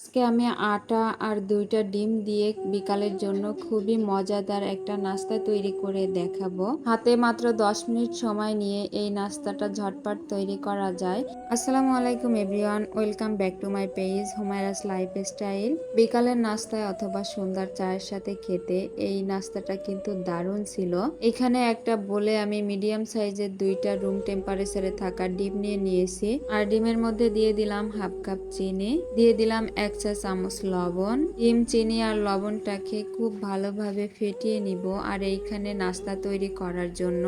আজকে আমি আটা আর দুইটা ডিম দিয়ে বিকালের জন্য খুবই মজাদার একটা নাস্তা তৈরি করে দেখাবো। হাতে মাত্র দশ মিনিট সময় নিয়ে এই নাস্তাটা ঝটপট তৈরি করা যায়। আসসালামু আলাইকুম everyone, welcome back to my page, Humaira's lifestyle বিকালের নাস্তায় অথবা সন্ধ্যার চায়ের সাথে খেতে এই নাস্তাটা কিন্তু দারুণ ছিল। এখানে একটা বলে আমি মিডিয়াম সাইজের দুইটা রুম টেম্পারেচারে থাকা ডিম নিয়ে নিয়েছি। আর ডিমের মধ্যে দিয়ে দিলাম হাফ কাপ চিনি, দিয়ে দিলাম এক চা চামচ লবণ, ডিম, চিনি আর লবণটাকে খুব ভালোভাবে ফেটিয়ে নিব। আর এইখানে নাস্তা তৈরি করার জন্য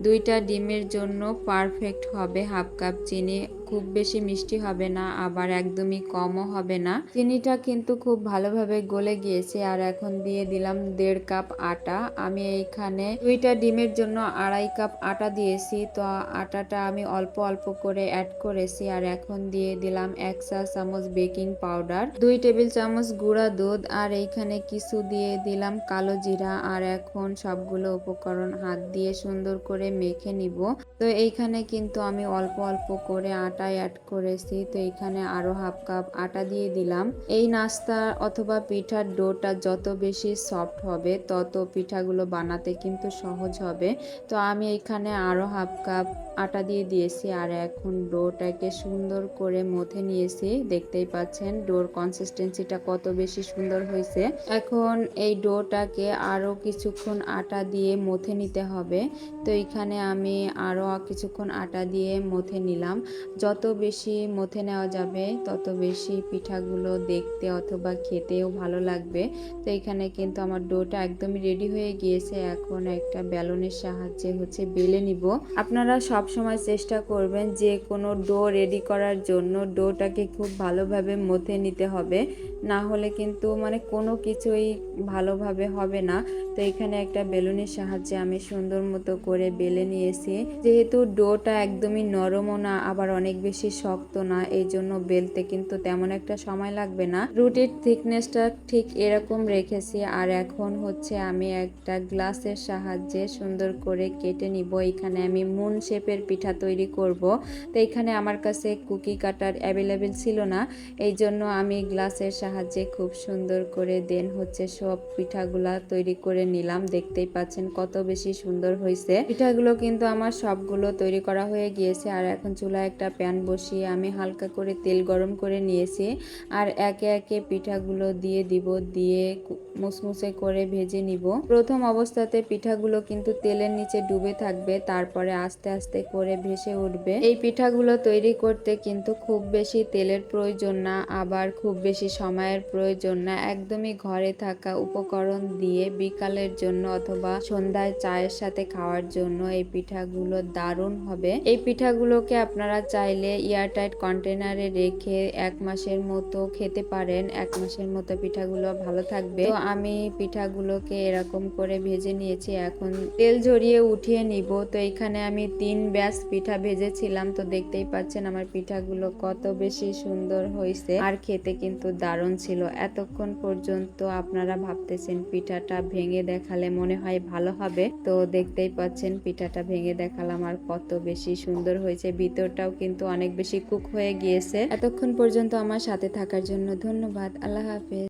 দুইটা ডিমের জন্য পারফেক্ট হবে হাফ কাপ চিনি খুব বেশি মিষ্টি হবে না, আবার একদমই কমও হবে না। চিনিটা কিন্তু খুব ভালোভাবে গলে গিয়েছে আর এখন দিয়ে দিলাম দেড় কাপ আটা। আমি এইখানে দুইটা ডিমের জন্য আড়াই কাপ আটা দিয়েছি, তো আটাটা আমি অল্প অল্প করে অ্যাড করেছি আর এখন দিয়ে দিলাম এক চা চামচ বেকিং পাউডার দুই টেবিল চামচ গুঁড়া দুধ আর এইখানে কিছু দিয়ে দিলাম কালো জিরা আর এখন সবগুলো উপকরণ হাত দিয়ে সুন্দর করে মেখে নিব। তো এইখানে কিন্তু আমি অল্প অল্প করে আটা অ্যাড করেছি, তো এইখানে আরও হাফ কাপ আটা দিয়ে দিলাম। এই নাস্তা অথবা পিঠার ডোটা যত বেশি সফট হবে, তত পিঠাগুলো বানাতে কিন্তু সহজ হবে। তো আমি এখানে আরও হাফ কাপ আটা দিয়ে দিয়েছি, আর এখন ডোটাকে সুন্দর করে মথে নিয়েছি। দেখতেই পাচ্ছেন, ডোর কনসিস্টেন্সিটা কত বেশি সুন্দর হয়েছে। এখন এই ডোটাকে আরও কিছুক্ষণ আটা দিয়ে মথে নিতে হবে। তো এখানে আমি আরও কিছুক্ষণ আটা দিয়ে মথে নিলাম। যত বেশি মথে নেওয়া যাবে, তত বেশি পিঠাগুলো দেখতে অথবা খেতেও ভালো লাগবে। তো এখানে কিন্তু আমার ডোটা একদমই রেডি হয়ে গিয়েছে। এখন একটা ব্যালনের সাহায্যে হচ্ছে বেলে নিব। আপনারা সব সময় চেষ্টা করবেন যে কোনো ডো রেডি করার জন্য ডোটাকে খুব ভালোভাবে মথে নিতে হবে। না হলে কিন্তু মানে কোনো কিছুই ভালোভাবে হবে না। তো এখানে একটা বেলুনের সাহায্যে আমি সুন্দর মতো করে বেলে নিয়েছি। যেহেতু ডোটা একদমই নরমও না, আবার অনেক বেশি শক্ত না, এই জন্য বেলতে কিন্তু তেমন একটা সময় লাগবে না। রুটির থিকনেসটা ঠিক এরকম রেখেছি, আর এখন হচ্ছে আমি একটা গ্লাসের সাহায্যে সুন্দর করে কেটে নিব। এখানে আমি মুন শেপের পিঠা তৈরি করব। তো এখানে আমার কাছে কুকি কাটার অ্যাভেলেবেল ছিল না, এই জন্য আমি গ্লাসের সাহায্যে খুব সুন্দর করে দেন হচ্ছে সব পিঠাগুলা তৈরি করে নিলাম। দেখতেই পাচ্ছেন কত বেশি সুন্দর হয়েছে পিঠাগুলো কিন্তু আমার সবগুলো তৈরি করা হয়ে গিয়েছে, আর এখন চুলায় একটা প্যান বসিয়ে আমি হালকা করে তেল গরম করে নিয়েছি আর একে একে পিঠাগুলো দিয়ে দিব, দিয়ে মুসমুসে করে ভেজে নিব। প্রথম অবস্থাতে পিঠাগুলো কিন্তু তেলের নিচে ডুবে থাকবে, তারপরে আস্তে আস্তে করে ভেসে উঠবে। এই পিঠাগুলো তৈরি করতে কিন্তু খুব বেশি তেলের প্রয়োজন না, আবার খুব বেশি সময়ের প্রয়োজন না। একদমই ঘরে থাকা উপকরণ দিয়ে বিকালের জন্য অথবা সন্ধ্যায় চায়ের সাথে খাওয়ার জন্য এই পিঠাগুলো দারুণ হবে। এই পিঠাগুলোকে আপনারা চাইলে এয়ারটাইট কন্টেনারে রেখে এক মাসের মতো খেতে পারেন। এক মাসের মতো পিঠাগুলো ভালো থাকবে। তো আমি পিঠাগুলোকে এরকম করে ভেজে নিয়েছি। এখন তেল ঝরিয়ে উঠিয়ে নিব। তো এখানে আমি তিন ব্যাস পিঠা ভেজেছিলাম। তো দেখতেই পাচ্ছেন আমার পিঠাগুলো কত বেশি সুন্দর হয়েছে। আর খেতে কিন্তু দারুণ ছিল। এতক্ষণ পর্যন্ত আপনারা ভাবতেছেন পিঠাটা ভেঙে দেখালে মনে হয় ভালো হবে। তো দেখতেই পাচ্ছেন পিঠাটা ভেঙে দেখালাম আর কত বেশি সুন্দর হয়েছে। ভিতরটাও কিন্তু অনেক বেশি কুক হয়ে গিয়েছে। এতক্ষণ পর্যন্ত আমার সাথে থাকার জন্য ধন্যবাদ। আল্লাহ হাফেজ।